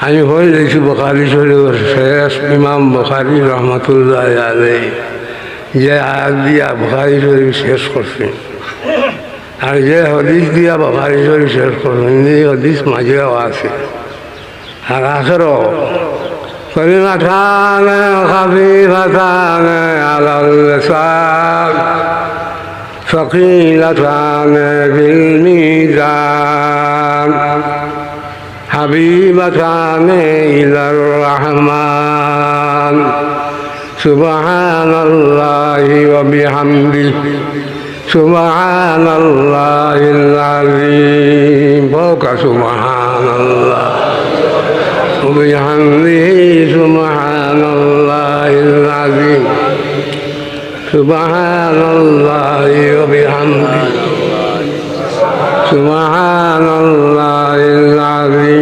আমি হয়ে দেখছি বখারি শরীফের শেষ ইমাম বখারি রহমতুল্লাহ আলাই যে আয়াত দিয়া বখারি শরীফ শেষ করছে আর যে হদিস দিয়া বখারি শরীফ শেষ করছেন এই হদিস মাঝেও আছে আর আখেরও كلمتان خفيفتان على اللسان ثقيلتان في الميزان হাবিবান ইলার রহমান। সুবহানাল্লাহি ওয়া বিহামদিহি সুবহানাল্লাহিল আযীম। ফাকা সুবহানাল্লাহ। ওয়া বিহামদিহি সুবহানাল্লাহিল আযীম। সুবহানাল্লাহি ওয়া বিহামদিহি সুবহানাল্লাহিল আযীম।